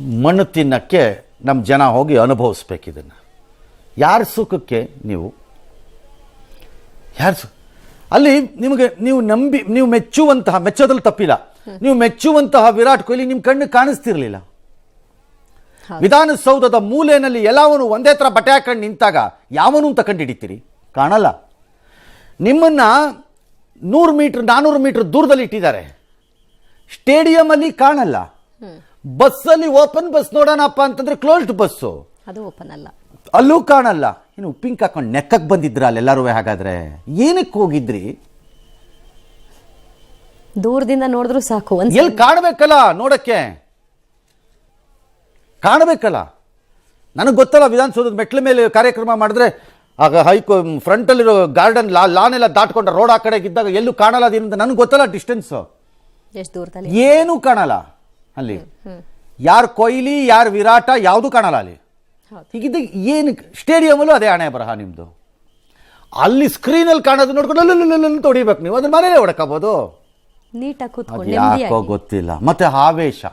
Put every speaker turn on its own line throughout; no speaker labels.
ಮಣ್ಣು ತಿನ್ನಕ್ಕೆ ನಮ್ಮ ಜನ ಹೋಗಿ ಅನುಭವಿಸ್ಬೇಕು ಇದನ್ನು ಯಾರ ಸುಖಕ್ಕೆ ನೀವು? ಯಾರು ಅಲ್ಲಿ ನಿಮಗೆ ನೀವು ನಂಬಿ ನೀವು ಮೆಚ್ಚುವಂತಹ ಮೆಚ್ಚೋದ್ರಲ್ಲಿ ತಪ್ಪಿಲ್ಲ. ನೀವು ಮೆಚ್ಚುವಂತಹ ವಿರಾಟ್ ಕೊಹ್ಲಿ ನಿಮ್ಮ ಕಣ್ಣು ಕಾಣಿಸ್ತಿರ್ಲಿಲ್ಲ. ವಿಧಾನಸೌಧದ ಮೂಲೆಯಲ್ಲಿ ಎಲ್ಲವನು ಒಂದೇ ಥರ ಬಟ್ಟೆ ಹಾಕೊಂಡು ನಿಂತಾಗ ಯಾವನು ಅಂತ ಕಂಡು ಹಿಡಿತೀರಿ ಕಾಣಲ್ಲ. ನಿಮ್ಮನ್ನ ನೂರು ಮೀಟ್ರ್ ನಾನ್ನೂರು ಮೀಟ್ರ್ ದೂರದಲ್ಲಿ ಇಟ್ಟಿದ್ದಾರೆ. ಸ್ಟೇಡಿಯಮಲ್ಲಿ ಕಾಣಲ್ಲ. ಬಸ್ಸಲ್ಲಿ ಓಪನ್ ಬಸ್ ನೋಡೋಣಪ್ಪ ಅಂತಂದ್ರೆ ಕ್ಲೋಸ್ಡ್ ಬಸ್ಸು.
ಅದು ಓಪನ್ ಅಲ್ಲ.
ಅಲ್ಲೂ ಕಾಣಲ್ಲ. ಇನ್ನು ಉಪ್ಪಿಂಗ್ ಹಾಕೊಂಡು ನೆಕ್ಕಕ್ಕೆ ಬಂದಿದ್ರ ಅಲ್ಲೆಲ್ಲರೂ ಹಾಗಾದ್ರೆ? ಏನಕ್ಕೆ ಹೋಗಿದ್ರಿ?
ದೂರದಿಂದ ನೋಡಿದ್ರು ಸಾಕು
ಎಲ್ಲಿ ಕಾಣಬೇಕಲ್ಲ ನೋಡಕ್ಕೆ? ಕಾಣಬೇಕಲ್ಲ? ನನಗೆ ಗೊತ್ತಲ್ಲ ವಿಧಾನಸೌಧದ ಮೆಟ್ಲ ಮೇಲೆ ಕಾರ್ಯಕ್ರಮ ಮಾಡಿದ್ರೆ ಆಗ ಹೈಕೋ ಫ್ರಂಟಲ್ಲಿರೋ ಗಾರ್ಡನ್ ಲಾ ಲಾನ್ ಎಲ್ಲ ದಾಟ್ಕೊಂಡ ರೋಡ್ ಆ ಕಡೆಗೆ ಇದ್ದಾಗ ಎಲ್ಲೂ ಕಾಣಲ್ಲ ಅದೇನಂತ ನನಗೆ ಗೊತ್ತಲ್ಲ ಡಿಸ್ಟೆನ್ಸ್. ಏನೂ ಕಾಣಲ್ಲ. ಅಲ್ಲಿ. ಯಾರು ಕೊಹ್ಲಿ ಯಾರು ವಿರಾಟ ಯಾವುದು ಕಾಣಲ್ಲ ಅಲ್ಲಿ. ಹೀಗಿದ್ದ ಏನು ಸ್ಟೇಡಿಯಮಲ್ಲೂ ಅದೇ ಹಣೆ ಬರಹ ನಿಮ್ಮದು ಅಲ್ಲಿ ಸ್ಕ್ರೀನಲ್ಲಿ ಕಾಣೋದು ನೋಡ್ಕೊಂಡು ಅಲ್ಲಲ್ಲಿ ತೊಡಿಬೇಕು ನೀವು. ಅದನ್ನ ಮನೇಲೆ ಹೊಡ್ಕೋಬೋದು
ನೀಟಾಗಿ
ಯಾಕೋ ಗೊತ್ತಿಲ್ಲ. ಮತ್ತೆ ಆವೇಶ.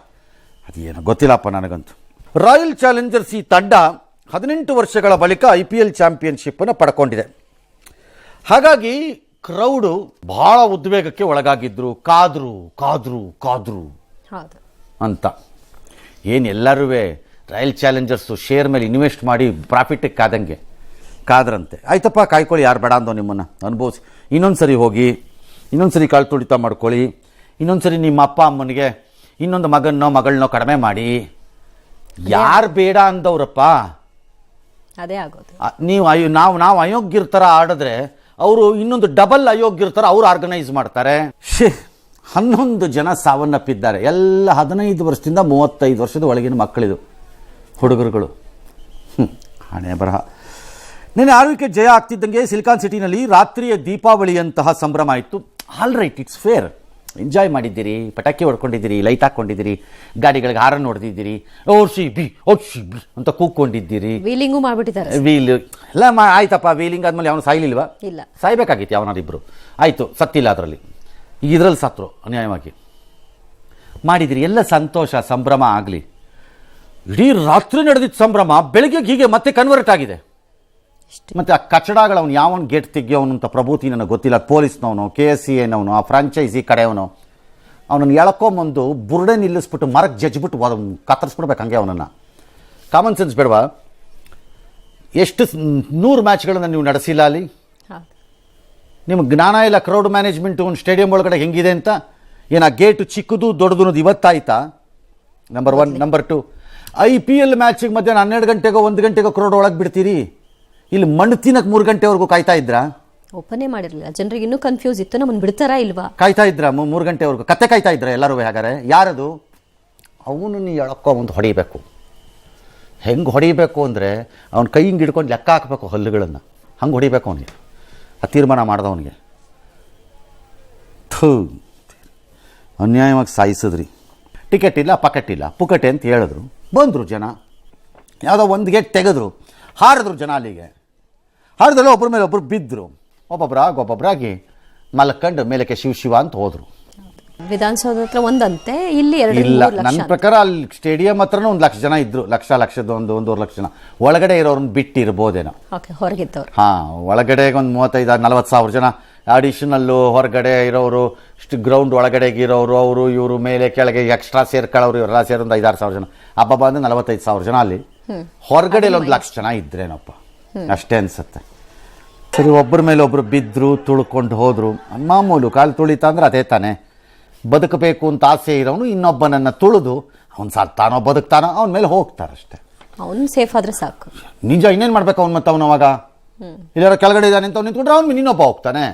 ಅದೇನು ಗೊತ್ತಿಲ್ಲಪ್ಪ ನನಗಂತೂ. ರಾಯಲ್ ಚಾಲೆಂಜರ್ಸ್ ಈ ತಂಡ ಹದಿನೆಂಟು ವರ್ಷಗಳ ಬಳಿಕ ಐ ಪಿ ಎಲ್ ಚಾಂಪಿಯನ್ಶಿಪ್ಪನ್ನು ಪಡ್ಕೊಂಡಿದೆ. ಹಾಗಾಗಿ ಕ್ರೌಡು ಬಹಳ ಉದ್ವೇಗಕ್ಕೆ ಒಳಗಾಗಿದ್ರು. ಕಾದ್ರು ಕಾದ್ರು ಕಾದ್ರು.
ಹೌದು.
ಅಂತ. ಏನು ಎಲ್ಲರೂ ರಾಯಲ್ ಚಾಲೆಂಜರ್ಸು ಶೇರ್ ಮೇಲೆ ಇನ್ವೆಸ್ಟ್ ಮಾಡಿ ಪ್ರಾಫಿಟ್ಟಿಗೆ ಕಾದಂಗೆ. ಕಾದ್ರಂತೆ. ಆಯ್ತಪ್ಪ ಕಾಯ್ಕೊಳ್ಳಿ ಯಾರು ಬೇಡ ಅಂದೋ ನಿಮ್ಮನ್ನು. ಅನುಭವಿಸಿ. ಇನ್ನೊಂದು ಸರಿ ಹೋಗಿ ಇನ್ನೊಂದು ಸರಿ ಕಾಳು ತುಳಿತ ಮಾಡ್ಕೊಳ್ಳಿ ಇನ್ನೊಂದು ಸರಿ ನಿಮ್ಮ ಅಪ್ಪ ಅಮ್ಮನಿಗೆ ಇನ್ನೊಂದು ಮಗನ್ನೋ ಮಗಳನ್ನೋ ಕಡಿಮೆ ಮಾಡಿ. ಯಾರು ಬೇಡ ಅಂದವ್ರಪ್ಪ?
ಅದೇ ಆಗೋದು.
ನೀವು ಅಯ್ಯೋ ನಾವು ನಾವು ಅಯೋಗ್ಯರ ಥರ ಆಡಿದ್ರೆ ಅವರು ಇನ್ನೊಂದು ಡಬಲ್ ಅಯೋಗ್ಯರ ಥರ ಅವ್ರು ಆರ್ಗನೈಸ್ ಮಾಡ್ತಾರೆ. ಶೇ ಹನ್ನೊಂದು ಜನ ಸಾವನ್ನಪ್ಪಿದ್ದಾರೆ. ಎಲ್ಲ ಹದಿನೈದು ವರ್ಷದಿಂದ ಮೂವತ್ತೈದು ವರ್ಷದ ಒಳಗಿನ ಮಕ್ಕಳಿದು ಹುಡುಗರುಗಳು. ಹಣೆ ಬರಹ. ನಿನ್ನೆ ಆರೋಗ್ಯಕ್ಕೆ ಜಯ ಆಗ್ತಿದ್ದಂಗೆ ಸಿಲಿಕಾನ್ ಸಿಟಿನಲ್ಲಿ ರಾತ್ರಿಯ ದೀಪಾವಳಿಯಂತಹ ಸಂಭ್ರಮ ಇತ್ತು. All right it's fair enjoy ಮಾಡಿದ್ದೀರಿ ಪಟಾಕಿ ಹೊಡ್ಕೊಂಡಿದ್ದೀರಿ ಲೈಟ್ ಹಾಕ್ಕೊಂಡಿದ್ದೀರಿ ಗಾಡಿಗಳಿಗೆ ಹಾರನ್ ಹೊಡೆದಿದ್ದೀರಿ ಓಡ್ಸಿ ಬಿ ಓಡ್ಸಿ ಬಿ ಅಂತ ಕೂಗ್ಕೊಂಡಿದ್ದೀರಿ
ವೀಲಿಂಗು ಮಾಡ್ಬಿಟ್ಟಿದ್ದಾರೆ
ವೀಲ್ ಎಲ್ಲ ಮಾ ಆಯ್ತಪ್ಪ ವೀಲಿಂಗ್ ಆದ್ಮೇಲೆ ಅವನು ಸಾಯ್ಲಿಲ್ವಾ?
ಇಲ್ಲ.
ಸಾಯ್ಬೇಕಾಗಿತ್ತು ಯಾವನಾರಿಬ್ರು ಆಯಿತು ಸತ್ತಿಲ್ಲ ಅದರಲ್ಲಿ. ಈಗ ಇದರಲ್ಲಿ ಸತ್ರು ಅನ್ಯಾಯವಾಗಿ. ಮಾಡಿದಿರಿ ಎಲ್ಲ ಸಂತೋಷ ಸಂಭ್ರಮ ಆಗಲಿ. ಇಡೀ ರಾತ್ರಿ ನಡೆದಿದ್ದ ಸಂಭ್ರಮ ಬೆಳಗ್ಗೆ ಹೀಗೆ ಮತ್ತೆ ಕನ್ವರ್ಟ್ ಆಗಿದೆ. ಮತ್ತು ಆ ಕಚಡಗಳು ಅವನು ಯಾವನ್ ಗೇಟ್ ತೆಗಿಯೋನು ಅಂತ ಪ್ರಭೂತಿ ನನಗೆ ಗೊತ್ತಿಲ್ಲ. ಪೊಲೀಸ್ನವನು ಕೆ ಎಸ್ ಸಿ ಎನವನು ಆ ಫ್ರಾಂಚೈಸಿ ಕಡೆಯವನು. ಅವನನ್ನು ಎಳ್ಕೊಂಬಂದು ಬುರ್ಡೆ ನಿಲ್ಲಿಸ್ಬಿಟ್ಟು ಮರಕ್ಕೆ ಜಜ್ಬಿಟ್ಟು ಅದನ್ನು ಕತ್ತರಿಸ್ಬಿಡ್ಬೇಕು ಹಂಗೆ ಅವನನ್ನು. ಕಾಮನ್ ಸೆನ್ಸ್ ಬೇಡವಾ? ಎಷ್ಟು ನೂರು ಮ್ಯಾಚ್ಗಳನ್ನು ನೀವು ನಡೆಸಿಲ್ಲ ಅಲ್ಲಿ? ನಿಮ್ಗೆ ಜ್ಞಾನ ಇಲ್ಲ ಕ್ರೌಡ್ ಮ್ಯಾನೇಜ್ಮೆಂಟು ಒಂದು ಸ್ಟೇಡಿಯಂ ಒಳಗಡೆ ಹೆಂಗಿದೆ ಅಂತ? ಏನು ಆ ಗೇಟು ಚಿಕ್ಕದು ದೊಡ್ಡದು ಅನ್ನೋದು ಇವತ್ತಾಯ್ತಾ number one number two I P L ಮ್ಯಾಚಿಗೆ ಮಧ್ಯಾಹ್ನ ಹನ್ನೆರಡು ಗಂಟೆಗೋ ಒಂದು ಗಂಟೆಗೋ ಕ್ರೌಡ್ ಒಳಗೆ ಬಿಡ್ತೀರಿ? ಇಲ್ಲಿ ಮಣ್ಣು ತಿನ್ನಕ್ಕೆ ಮೂರು ಗಂಟೆವರೆಗೂ ಕಾಯ್ತಾ ಇದ್ರಾ?
ಓಪನೇ ಮಾಡಿರಲಿಲ್ಲ. ಜನರಿಗೆ ಇನ್ನೂ ಕನ್ಫ್ಯೂಸ್ ಇತ್ತು. ನಮ್ಮನ್ನು ಬಿಡ್ತಾರಾ ಇಲ್ವಾ?
ಕಾಯ್ತಾ ಇದ್ರಾ ಮೂ- ಮೂರು ಗಂಟೆವರೆಗೂ? ಕತೆ ಕಾಯ್ತಾ ಇದ್ರ ಎಲ್ಲರೂ ಹೇಗಾರೆ ಯಾರದು? ಅವನು ನೀ ಎಳಕ್ಕೋ ಒಂದು ಹೊಡಿಬೇಕು. ಹೆಂಗೆ ಹೊಡಿಬೇಕು ಅಂದರೆ ಅವ್ನ ಕೈ ಹಿಂಗೆ ಹಿಡ್ಕೊಂಡು ಲೆಕ್ಕ ಹಾಕಬೇಕು ಹಲ್ಲುಗಳನ್ನು. ಹಂಗೆ ಹೊಡಿಬೇಕು ಅವನಿಗೆ. ಆ ತೀರ್ಮಾನ ಮಾಡ್ದವನಿಗೆ. ಥೂ, ಅನ್ಯಾಯವಾಗಿ ಸಾಯಿಸಿದ್ರಿ. ಟಿಕೆಟ್ ಇಲ್ಲ ಪಕೆಟ್ ಇಲ್ಲ ಪುಕಟೆ ಅಂತ ಹೇಳಿದ್ರು. ಬಂದರು ಜನ. ಯಾವುದೋ ಒಂದು ಗೇಟ್ ತೆಗೆದ್ರು. ಹಾರಿದ್ರು ಜನ ಅಲ್ಲಿಗೆ. ಹಾರಿದ್ರೆ ಒಬ್ಬರ ಮೇಲೆ ಒಬ್ಬರು ಬಿದ್ದರು ಒಬ್ಬೊಬ್ಬರಾಗಿ ಒಬ್ಬೊಬ್ಬರಾಗಿ ಮಲ್ಕಂಡು ಮೇಲಕ್ಕೆ ಶಿವ ಶಿವ ಅಂತ ಹೋದರು.
ವಿಧಾನಸೌಧ ಹತ್ರ ಒಂದಂತೆ ಇಲ್ಲಿ ಎರಡು
ಇಲ್ಲ
ಮೂರು ಲಕ್ಷ
ನನ್ನ ಪ್ರಕಾರ ಅಲ್ಲಿ ಸ್ಟೇಡಿಯಂ ಹತ್ರನೂ ಒಂದು ಲಕ್ಷ ಜನ ಇದ್ರು ಲಕ್ಷ ಲಕ್ಷದ ಒಂದು ಒಂದೂವರೆ ಲಕ್ಷ ಜನ. ಒಳಗಡೆ ಇರೋರನ್ನ ಬಿಟ್ಟಿರ್ಬೋದೇನೋ.
ಓಕೆ ಹೊರಗಿದ್ದವ್ರು.
ಹಾಂ ಒಳಗಡೆ ಒಂದು ಮೂವತ್ತೈದು ನಲವತ್ತು ಸಾವಿರ ಜನ. ಅಡಿಷನಲ್ಲು ಹೊರಗಡೆ ಇರೋರು ಗ್ರೌಂಡ್ ಒಳಗಡೆಗೆ ಇರೋರು ಅವರು ಇವರು ಮೇಲೆ ಕೆಳಗೆ ಎಕ್ಸ್ಟ್ರಾ ಸೇರ್ಕೊಳ್ಳೋರು ಇವರೆಲ್ಲ ಸೇರಿ ಒಂದು ಐದಾರು ಸಾವಿರ ಜನ. ಹಬ್ಬ ಬಂದು ನಲವತ್ತೈದು ಸಾವಿರ ಜನ ಅಲ್ಲಿ. ಹೊರಗಡೆ ಒಂದು ಲಕ್ಷ ಜನ ಇದ್ರೇನಪ್ಪ. ಅಷ್ಟೇ ಅನ್ಸುತ್ತೆ. ಸರಿ ಒಬ್ಬರ ಮೇಲೆ ಒಬ್ರು ಬಿದ್ದರು ತುಳ್ಕೊಂಡು ಹೋದರು. ಮಾಮೂಲು ಕಾಲು ತುಳಿತ ಅಂದ್ರೆ ಅದೇ ತಾನೇ. ಬದುಕಬೇಕು ಅಂತ ಆಸೆ ಇರೋನು ಇನ್ನೊಬ್ಬನನ್ನು ತುಳಿದು ಅವ್ನು ಸತ್ತಾನೋ ಬದುಕ್ತಾನೋ ಅವನ ಮೇಲೆ ಹೋಗ್ತಾರಷ್ಟೇ
ಅವನು ಸೇಫ್ ಆದರೆ ಸಾಕು.
ನಿಜ ಇನ್ನೇನು ಮಾಡ್ಬೇಕು ಅವ್ನು ಮತ್ತೆ ಅವನು ಅವಾಗ? ಇಲ್ಲಾರ ಕೆಳಗಡೆ ಇದ್ದಾನೆ ಅಂತ ಅವ್ನು ನಿಂತ್ಕೊಂಡ್ರೆ ಅವ್ನು ಇನ್ನೊಬ್ಬ ಹೋಗ್ತಾನೆ.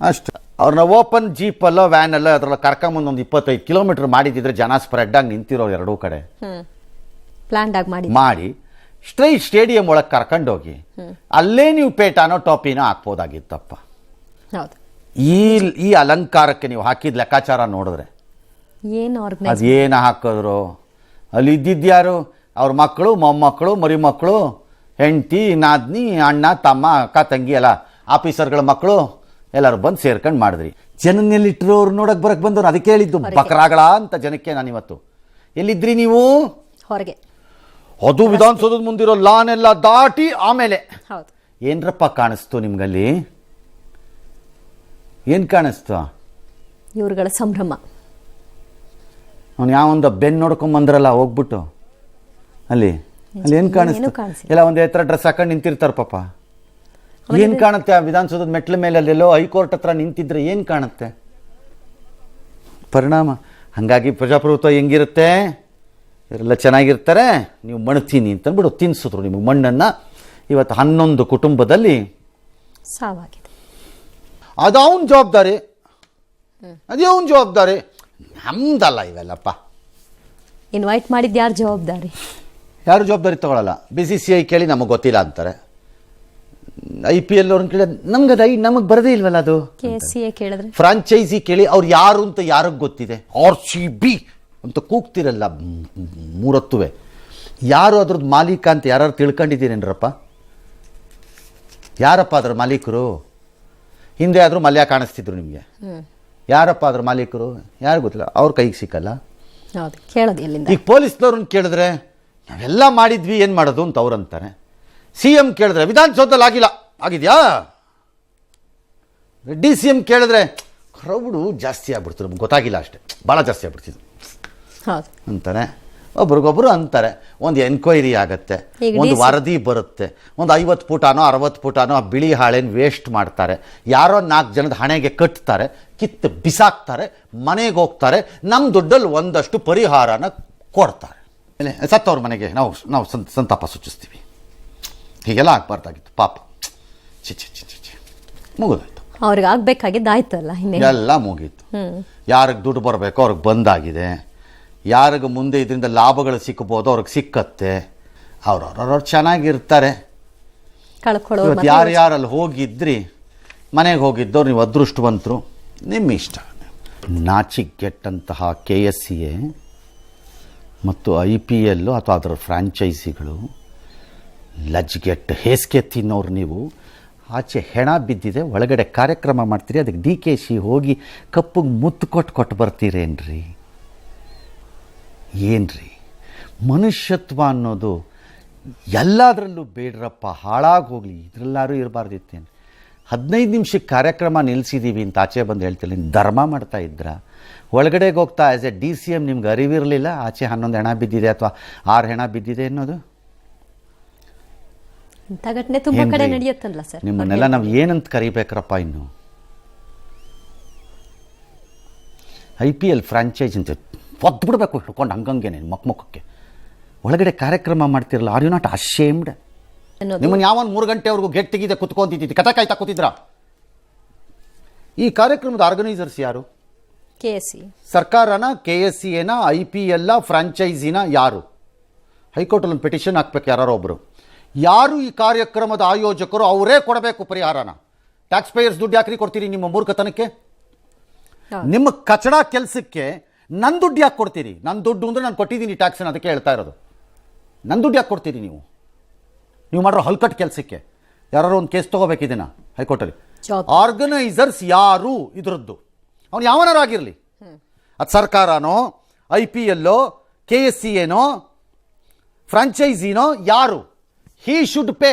ಅಷ್ಟು. ಅವ್ರನ್ನ ಓಪನ್ ಜೀಪಲ್ಲೋ ವ್ಯಾನಲ್ಲೋ ಅದ್ರೊಳಗೆ ಕರ್ಕೊಂಬಂದು ಒಂದು ಇಪ್ಪತ್ತೈದು ಕಿಲೋಮೀಟರ್ ಮಾಡಿದ್ದಿದ್ರೆ ಜನ ಸ್ಪ್ರೆಡ್ ಆಗಿ ನಿಂತಿರೋ ಎರಡೂ ಕಡೆ.
ಪ್ಲಾನ್ಡ್ ಮಾಡಿ
ಮಾಡಿ ಸ್ಟ್ರೈಟ್ ಸ್ಟೇಡಿಯಂ ಒಳಗೆ ಕರ್ಕೊಂಡೋಗಿ ಅಲ್ಲೇ ನೀವು ಪೇಟಾನೋ ಟೋಪಿನೋ ಹಾಕ್ಬೋದಾಗಿತ್ತಪ್ಪ.
ಹೌದು.
ಈ ಈ ಅಲಂಕಾರಕ್ಕೆ ನೀವು ಹಾಕಿದ ಲೆಕ್ಕಾಚಾರ ನೋಡಿದ್ರೆ.
ಏನು ಆರ್ಗನೈಸ್
ಏನು ಹಾಕಿದ್ರು? ಅಲ್ಲಿ ಇದ್ದಿದ್ಯಾರು ಅವ್ರ ಮಕ್ಕಳು ಮೊಮ್ಮಕ್ಕಳು ಮರಿಮಕ್ಕಳು ಹೆಂಡತಿ ನಾದ್ನಿ ಅಣ್ಣ ತಮ್ಮ ಅಕ್ಕ ತಂಗಿ ಎಲ್ಲ ಆಫೀಸರ್ಗಳ ಮಕ್ಕಳು ಎಲ್ಲರೂ ಬಂದು ಸೇರ್ಕೊಂಡು ಮಾಡಿದ್ರಿ. ಜನನಲ್ಲಿಟ್ಟಿರೋರು ಅವ್ರು ನೋಡಕ್ ಬರಕ್ ಬಂದವ್ರು ಅದಕ್ಕೆ ಹೇಳಿದ್ದು ಬಕರಾಗಳ ಅಂತ ಜನಕ್ಕೆ ನಾನು ಇವತ್ತು ಎಲ್ಲಿದ್ರಿ ನೀವು?
ಹೊರಗೆ.
ಅದು ವಿಧಾನಸೌಧದ ಮುಂದಿರೋ ಲಾನ್ ಎಲ್ಲ ದಾಟಿ ಆಮೇಲೆ.
ಹೌದು.
ಏನ್ರಪ್ಪ ಕಾಣಿಸ್ತು ನಿಮ್ಗಲ್ಲಿ? ಏನ್ ಕಾಣಿಸ್ತು?
ಇವ್ರುಗಳ ಸಂಭ್ರಮ.
ಅವ್ನು ಯಾವೊಂದು ಬೆನ್ನು ನೋಡ್ಕೊಂಡ್ ಬಂದ್ರಲ್ಲ ಹೋಗ್ಬಿಟ್ಟು. ಅಲ್ಲಿ ಅಲ್ಲಿ ಏನು ಕಾಣಿಸ್ತು. ಎಲ್ಲ ಒಂದು ಎತ್ತರ ಡ್ರೆಸ್ ಹಾಕೊಂಡು ನಿಂತಿರ್ತಾರ ಪಾಪ. ಏನು ಕಾಣುತ್ತೆ ಆ ವಿಧಾನಸೌಧದ ಮೆಟ್ಲ ಮೇಲೆ ಅಲ್ಲೆಲ್ಲೋ ಹೈಕೋರ್ಟ್ ಹತ್ರ ನಿಂತಿದ್ರೆ ಏನು ಕಾಣುತ್ತೆ? ಪರಿಣಾಮ. ಹಂಗಾಗಿ ಪ್ರಜಾಪ್ರಭುತ್ವ ಹೆಂಗಿರುತ್ತೆ? ಇವರೆಲ್ಲ ಚೆನ್ನಾಗಿರ್ತಾರೆ ನೀವು ಮಣ್ತೀನಿ ಅಂತಂದ್ಬಿಟ್ಟು ತಿನ್ಸಿದ್ರು ನಿಮಗೆ ಮಣ್ಣನ್ನು. ಇವತ್ತು ಹನ್ನೊಂದು ಕುಟುಂಬದಲ್ಲಿ
ಸಾವಾಗಿದೆ
ಅದು ಅವನ ಜವಾಬ್ದಾರಿ. ಅದೇ ಅವನ ಜವಾಬ್ದಾರಿ. ನಮ್ದಲ್ಲ ಇವೆಲ್ಲಪ್ಪ.
ಇನ್ವೈಟ್ ಮಾಡಿದ್ದು ಯಾರು ಜವಾಬ್ದಾರಿ?
ಯಾರು ಜವಾಬ್ದಾರಿ ತಗೊಳ್ಳಲ್ಲ ಬಿ ಸಿ ಸಿ ಐ ಕೇಳಿ ನಮಗೆ ಗೊತ್ತಿಲ್ಲ ಅಂತಾರೆ. ಐ ಪಿ ಎಲ್ ಅವ್ರನ್ನ ಕೇಳಿ ನಮ್ಗೆ ಅದು ಐ ನಮಗೆ ಬರದೇ ಇಲ್ವಲ್ಲ ಅದು?
ಕೆ ಎಸ್ ಸಿ ಎ ಕೇಳಿದ್ರೆ.
ಫ್ರಾಂಚೈಸಿ ಕೇಳಿ ಅವ್ರು ಯಾರು ಅಂತ ಯಾರಿಗೆ ಗೊತ್ತಿದೆ? ಆರ್ ಸಿ ಬಿ ಅಂತ ಕೂಗ್ತಿರಲ್ಲ ಮೂರೊತ್ತುವೆ. ಯಾರು ಅದ್ರದ್ದು ಮಾಲೀಕ ಅಂತ ಯಾರು ತಿಳ್ಕೊಂಡಿದ್ದೀರೇನ್ರಪ್ಪ? ಯಾರಪ್ಪ ಅದ್ರ ಮಾಲೀಕರು? ಹಿಂದೆ ಆದರೂ ಮಲ್ಯ ಕಾಣಿಸ್ತಿದ್ರು ನಿಮಗೆ. ಯಾರಪ್ಪ ಅದ್ರ ಮಾಲೀಕರು? ಯಾರು ಗೊತ್ತಿಲ್ಲ. ಅವ್ರ ಕೈಗೆ ಸಿಕ್ಕಲ್ಲ.
ಹೌದು ಕೇಳೋದು ಎಲ್ಲಿಂದ?
ಈಗ ಪೊಲೀಸ್ನವ್ರನ್ನ ಕೇಳಿದ್ರೆ ನಾವೆಲ್ಲ ಮಾಡಿದ್ವಿ ಏನು ಮಾಡೋದು? ಅಂತ ಅವ್ರು ಅಂತಾರೆ. ಸಿ ಎಂ ಕೇಳಿದ್ರೆ ವಿಧಾನಸೌಧದಲ್ಲಿ ಆಗಿಲ್ಲ. ಆಗಿದೆಯಾ? ಡಿ ಸಿ ಎಂ ಕೇಳಿದ್ರೆ ಕ್ರೌಡು ಜಾಸ್ತಿ ಆಗ್ಬಿಡ್ತು ನಮ್ಗೆ ಗೊತ್ತಾಗಿಲ್ಲ ಅಷ್ಟೇ. ಭಾಳ ಜಾಸ್ತಿ ಆಗ್ಬಿಡ್ತಿದ್ರು
ಹೌದು.
ಅಂತಾನೆ ಒಬ್ರಿಗೊಬ್ರು ಅಂತಾರೆ. ಒಂದು ಎನ್ಕ್ವೈರಿ ಆಗುತ್ತೆ ಒಂದು ವರದಿ ಬರುತ್ತೆ. ಒಂದು ಐವತ್ತು ಪುಟಾನೋ ಅರವತ್ತು ಪುಟಾನೋ ಆ ಬಿಳಿ ಹಾಳೆನ ವೇಸ್ಟ್ ಮಾಡ್ತಾರೆ. ಯಾರೋ ನಾಲ್ಕು ಜನದ ಹಣೆಗೆ ಕಟ್ತಾರೆ ಕಿತ್ತು ಬಿಸಾಕ್ತಾರೆ ಮನೆಗೆ ಹೋಗ್ತಾರೆ ನಮ್ಮ ದುಡ್ಡಲ್ಲಿ ಒಂದಷ್ಟು ಪರಿಹಾರನ ಕೊಡ್ತಾರೆ. ಸತ್ತವ್ರ ಮನೆಗೆ ನಾವು ನಾವು ಸಂತ ಸಂತಾಪ ಸೂಚಿಸ್ತೀವಿ. ಹೀಗೆಲ್ಲ ಆಗಬಾರ್ದಾಗಿತ್ತು ಪಾಪ. ಚಿ ಚಿ ಚಿ ಚಿ ಮುಗಿದೋಯ್ತು.
ಅವ್ರಿಗೆ ಆಗ್ಬೇಕಾಗಿದ್ದಾಯ್ತಲ್ಲ
ಎಲ್ಲ ಮುಗೀತು. ಯಾರಿಗೆ ದುಡ್ಡು ಬರಬೇಕೋ ಅವ್ರಿಗೆ ಬಂದಾಗಿದೆ. ಯಾರಿಗೆ ಮುಂದೆ ಇದರಿಂದ ಲಾಭಗಳು ಸಿಕ್ಕಬೋದು ಅವ್ರಿಗೆ ಸಿಕ್ಕತ್ತೆ. ಅವ್ರವ್ರವ್ರು ಚೆನ್ನಾಗಿರ್ತಾರೆ. ಇವತ್ತು ಯಾರು ಯಾರಲ್ಲಿ ಹೋಗಿದ್ರಿ ಮನೆಗೆ ಹೋಗಿದ್ದವ್ರು ನೀವು ಅದೃಷ್ಟವಂತರು ನಿಮ್ಮ ಇಷ್ಟ. ನಾಚಿಗೆಟ್ಟಂತಹ ಕೆ ಎಸ್ ಸಿ ಎ ಮತ್ತು ಐ ಪಿ ಎಲ್ಲು ಅಥವಾ ಅದರ ಫ್ರಾಂಚೈಸಿಗಳು ಲಜ್ಗೆಟ್ ಹೇಸ್ಗೆ ತಿನ್ನೋರು ನೀವು. ಆಚೆ ಹೆಣ ಬಿದ್ದಿದೆ ಒಳಗಡೆ ಕಾರ್ಯಕ್ರಮ ಮಾಡ್ತೀರಿ ಅದಕ್ಕೆ ಡಿ ಕೆ ಸಿ ಹೋಗಿ ಕಪ್ಪಿಗೆ ಮುತ್ತು ಕೊಟ್ಟು ಕೊಟ್ಟು ಬರ್ತೀರೇನ್ರಿ? ಏನ್ರಿ? ಮನುಷ್ಯತ್ವ ಅನ್ನೋದು ಎಲ್ಲದರಲ್ಲೂ ಬೇಡ್ರಪ್ಪ ಹಾಳಾಗಿ ಹೋಗಲಿ ಇದರಲ್ಲಾರು ಇರಬಾರ್ದಿತ್ತೇನು ಹದಿನೈದು ನಿಮಿಷಕ್ಕೆ ಕಾರ್ಯಕ್ರಮ ನಿಲ್ಲಿಸಿದ್ದೀವಿ ಅಂತ ಆಚೆ ಬಂದು ಹೇಳ್ತಿಲ್ಲ ನೀನು ಧರ್ಮ ಮಾಡ್ತಾ ಇದ್ರ. ಒಳಗಡೆಗೆ ಹೋಗ್ತಾ as A D C M ನಿಮ್ಗೆ ಅರಿವಿರಲಿಲ್ಲ? ಆಚೆ ಹನ್ನೊಂದು ಹೆಣ ಬಿದ್ದಿದೆ ಅಥವಾ ಆರು ಹೆಣ ಬಿದ್ದಿದೆ ಅನ್ನೋದು?
ಇಂಥ ಘಟನೆ ತುಂಬಾ ಕಡೆ
ಏನ್ರಿ?
ನಡೆಯುತ್ತಲ್ಲ ಸರ್?
ನಿಮ್ಮನ್ನೆಲ್ಲ ನಾವು ಏನಂತ ಕರಿಬೇಕ್ರಪ್ಪ ಇನ್ನು? ಐ ಪಿ ಎಲ್ ಫ್ರಾಂಚೈಸ್ ಅಂತ ಒದ್ಬಿಡ್ಬೇಕು ಹಿಡ್ಕೊಂಡು ಹಂಗಂಗೆ ನೀನು ಒಳಗಡೆ ಕಾರ್ಯಕ್ರಮ ಮಾಡ್ತಿರಲ್ಲ ಆರ್ ಯು ನಾಟ್ ಅಶೇಮ್ಡ್
ನಿಮ್ಮನ್ನ
ನಿಮ್ಮನ್ನು ಯಾವನ್ ಮೂರು ಗಂಟೆವರೆಗೂ ಗೇಟ್ ತೆಗಿದೆ ಕುತ್ಕೊಂತಿದ್ದಿದ್ದು ಕಥ ಕಾಯ್ತಾ ಕೂತಿದ್ರ? ಈ ಕಾರ್ಯಕ್ರಮದ ಆರ್ಗನೈಸರ್ಸ್ ಯಾರು?
ಕೆ ಎಸ್ ಸಿ
ಸರ್ಕಾರನ ಕೆ ಎಸ್ ಸಿ ಎನ ಐ ಪಿ ಎಲ್ಲ ಫ್ರಾಂಚೈಸಿನ ಯಾರು? ಹೈಕೋರ್ಟಲ್ಲಿ ಒಂದು ಪಿಟಿಷನ್ ಹಾಕ್ಬೇಕು ಯಾರೋ ಒಬ್ಬರು ಯಾರು ಈ ಕಾರ್ಯಕ್ರಮದ ಆಯೋಜಕರು? ಅವರೇ ಕೊಡಬೇಕು ಪರಿಹಾರನ. ಟ್ಯಾಕ್ಸ್ ಪೇಯರ್ಸ್ ದುಡ್ಡು ಯಾಕ್ರಿ ಕೊಡ್ತೀರಿ ನಿಮ್ಮ ಮೂರ್ಖತನಕ್ಕೆ? ನಿಮ್ಮ ಕಚಡ ಕೆಲಸಕ್ಕೆ ನನ್ನ ದುಡ್ಡು ಯಾಕೆ ಕೊಡ್ತೀರಿ? ನನ್ನ ದುಡ್ಡು ಅಂದರೆ ನಾನು ಕೊಟ್ಟಿದ್ದೀನಿ ಟ್ಯಾಕ್ಸನ್ನು ಅದಕ್ಕೆ ಹೇಳ್ತಾ ಇರೋದು. ನನ್ನ ದುಡ್ಡು ಯಾಕೆ ಕೊಡ್ತೀರಿ ನೀವು? ನೀವು ಮಾಡಿರೋ ಹಲ್ಕಟ್ ಕೆಲಸಕ್ಕೆ ಯಾರು ಒಂದು ಕೇಸ್ ತೊಗೋಬೇಕಿದ್ದೀನ ಹೈಕೋರ್ಟಲ್ಲಿ. ಆರ್ಗನೈಸರ್ಸ್ ಯಾರು? ಇದರದ್ದು. ಅವನು ಯಾವನಾರು ಆಗಿರಲಿ. ಅದು ಸರ್ಕಾರನೋ ಐ ಪಿ ಎಲ್ಲೋ ಕೆ ಎಸ್ ಸಿ ಏನೋ ಫ್ರಾಂಚೈಸಿನೋ ಯಾರು? ಹೀ ಶುಡ್ ಪೇ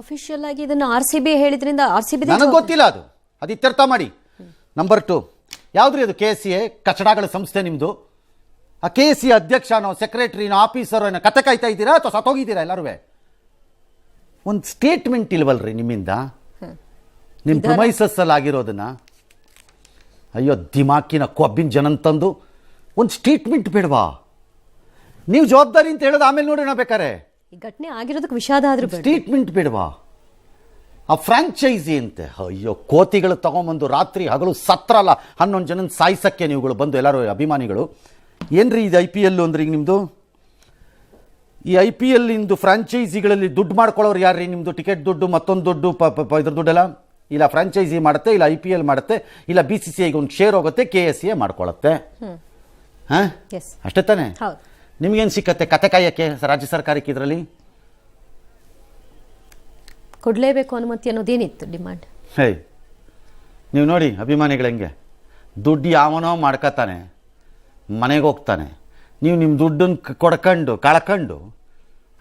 ಅಫಿಷಿಯಲ್ ಆಗಿ ಇದನ್ನು ಆರ್ ಸಿ ಬಿ ಹೇಳಿದ್ರಿಂದ ಆರ್ ಸಿ ಬಿ
ನನಗೆ ಗೊತ್ತಿಲ್ಲ ಅದು. ಅದು ಇತ್ಯರ್ಥ ಮಾಡಿ. ನಂಬರ್ ಟು ಯಾವ್ದ್ರಿ ಅದು ಕೆ ಎಸ್ ಸಿ ಎ ಕಚಡಗಳ ಸಂಸ್ಥೆ ನಿಮ್ಮದು ಆ ಕೆ ಎಸ್ ಸಿ ಅಧ್ಯಕ್ಷನೋ ಸೆಕ್ರೆಟರಿನೋ ಆಫೀಸರೋ ಏನೋ ಕತೆ ಕಾಯ್ತಾ ಇದ್ದೀರಾ ಅಥವಾ ಸತ್ತೋಗಿದ್ದೀರಾ ಎಲ್ಲರೂ ಒಂದು ಸ್ಟೇಟ್ಮೆಂಟ್ ಇಲ್ವಲ್ರಿ ನಿಮ್ಮಿಂದ? ನಿಮ್ಮ ಪ್ರೊಮೈಸಸ್ಸಲ್ಲಿ ಆಗಿರೋದನ್ನ ಅಯ್ಯೋ ದಿಮಾಕಿನ ಕೊಬ್ಬಿನ ಜನಂತಂದು ತಂದು ಒಂದು ಸ್ಟೇಟ್ಮೆಂಟ್ ಬೇಡವಾ? ನೀವು ಜವಾಬ್ದಾರಿ ಅಂತ ಹೇಳೋದು ಆಮೇಲೆ ನೋಡೋಣ ಬೇಕಾರೆ
ಈ ಘಟನೆ ಆಗಿರೋದಕ್ಕೆ ವಿಷಾದ ಆದ್ರೂ
ಸ್ಟೇಟ್ಮೆಂಟ್ ಬೇಡವಾ? ಆ ಫ್ರಾಂಚೈಸಿ ಅಂತೆ. ಅಯ್ಯೋ ಕೋತಿಗಳು ತಗೊಂಬಂದು ರಾತ್ರಿ ಹಗಲು ಸತ್ರಲ್ಲ ಹನ್ನೊಂದು ಜನ ಸಾಯಿಸಕ್ಕೆ ನೀವುಗಳು ಬಂದು ಎಲ್ಲರೂ ಅಭಿಮಾನಿಗಳು. ಏನ್ರಿ ಇದು ಐ ಪಿ ಎಲ್ ಅಂದ್ರೆ ಈಗ ನಿಮ್ಮದು ಈ ಐ ಪಿ ಎಲ್ ಇಂದು ಫ್ರಾಂಚೈಸಿಗಳಲ್ಲಿ ದುಡ್ಡು ಮಾಡ್ಕೊಳ್ಳೋರು ಯಾರ್ರಿ ನಿಮ್ಮದು ಟಿಕೆಟ್ ದುಡ್ಡು ಮತ್ತೊಂದು ದುಡ್ಡು ಪ ಇದ್ರ ದುಡ್ಡೆಲ್ಲ? ಇಲ್ಲ ಫ್ರಾಂಚೈಸಿ ಮಾಡುತ್ತೆ ಇಲ್ಲ ಐ ಪಿ ಎಲ್ ಮಾಡುತ್ತೆ ಇಲ್ಲ ಬಿ ಸಿ ಸಿ ಐಗೆ ಒಂದು ಶೇರ್ ಹೋಗುತ್ತೆ ಕೆ ಎಸ್ ಸಿ ಎ ಮಾಡ್ಕೊಳತ್ತೆ ಹಾಂ? ಅಷ್ಟೇ ತಾನೇ? ನಿಮ್ಗೇನು ಸಿಕ್ಕತ್ತೆ ಕತೆ ಕಾಯಕ್ಕೆ ರಾಜ್ಯ ಸರ್ಕಾರಕ್ಕೆ ಇದರಲ್ಲಿ?
ಕೊಡ್ಲೇಬೇಕು ಅನುಮತಿ ಅನ್ನೋದೇನಿತ್ತು ಡಿಮಾಂಡ್
ಹೇ, ನೀವು ನೋಡಿ ಅಭಿಮಾನಿಗಳು ಹೆಂಗೆ. ದುಡ್ಡು ಯಾವನೋ ಮಾಡ್ಕೊತಾನೆ ಮನೆಗೆ ಹೋಗ್ತಾನೆ. ನೀವು ನಿಮ್ಮ ದುಡ್ಡನ್ನು ಕೊಡ್ಕೊಂಡು, ಕಳ್ಕೊಂಡು,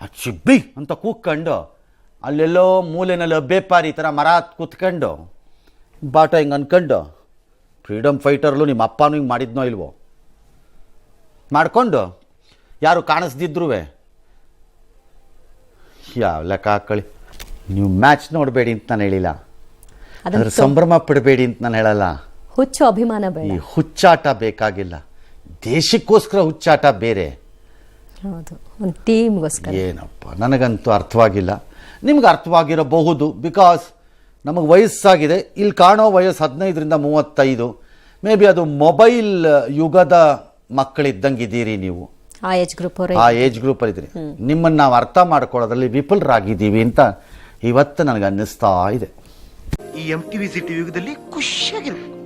ಆ ಚಿಬ್ಬಿ ಅಂತ ಕೂಕ್ಕೊಂಡು ಅಲ್ಲೆಲ್ಲೋ ಮೂಲೆನಲ್ಲಿ ಬೇಪಾರಿ ಥರ ಮರ ಕೂತ್ಕೊಂಡು, ಬಾಟ ಹಿಂಗೆ ಅಂದ್ಕೊಂಡು ಫ್ರೀಡಮ್ ಫೈಟರ್ಲು ನಿಮ್ಮ ಅಪ್ಪನೂ ಹಿಂಗೆ ಮಾಡಿದ್ನೋ ಇಲ್ವೋ? ಮಾಡಿಕೊಂಡು, ಯಾರು ಕಾಣಿಸ್ದಿದ್ರು ಯಾವ ಲೆಕ್ಕ ಹಾಕೊಳ್ಳಿ ನೀವು ಮ್ಯಾಚ್ ನೋಡಬೇಡಿ ಅಂತ ನಾನು ಹೇಳಿಲ್ಲ. ಅದರ ಸಂಭ್ರಮ ಪಡಬೇಡಿ ಅಂತ ನಾನು ಹೇಳಲ್ಲ.
ಹುಚ್ಚು ಅಭಿಮಾನ
ಈ ಹುಚ್ಚಾಟ ಬೇಕಾಗಿಲ್ಲ. ದೇಶಕ್ಕೋಸ್ಕರ ಹುಚ್ಚಾಟ ಬೇರೆ.
ಹೌದು. ಒಂದು ಟೀಮ್ಗೋಸ್ಕರ.
ಏನಪ್ಪ ನನಗಂತೂ ಅರ್ಥವಾಗಿಲ್ಲ. ನಿಮ್ಗೆ ಅರ್ಥವಾಗಿರಬಹುದು ಬಿಕಾಸ್ ನಮಗೆ ವಯಸ್ಸಾಗಿದೆ. ಇಲ್ಲಿ ಕಾಣೋ ವಯಸ್ಸು ಹದಿನೈದರಿಂದ ಮೂವತ್ತೈದು. ಮೇ ಬಿ ಅದು ಮೊಬೈಲ್ ಯುಗದ ಮಕ್ಕಳಿದ್ದಂಗಿದ್ದೀರಿ ನೀವು.
ಆ ಏಜ್ ಗ್ರೂಪ್
ಆ ಏಜ್ ಗ್ರೂಪಲ್ಲಿ ಇದ್ದೀರಿ ನಿಮ್ಮನ್ನು ನಾವು ಅರ್ಥ ಮಾಡ್ಕೊಳ್ಳೋದ್ರಲ್ಲಿ ವಿಫಲರಾಗಿದ್ದೀವಿ ಅಂತ ಇವತ್ತು ನನಗೆ ಅನ್ನಿಸ್ತಾ ಇದೆ.
ಈ ಎಂ ಟಿವಿ ಸಿಟಿ ಯುಗದಲ್ಲಿ ಖುಷಿಯಾಗಿರ್ಬೇಕು.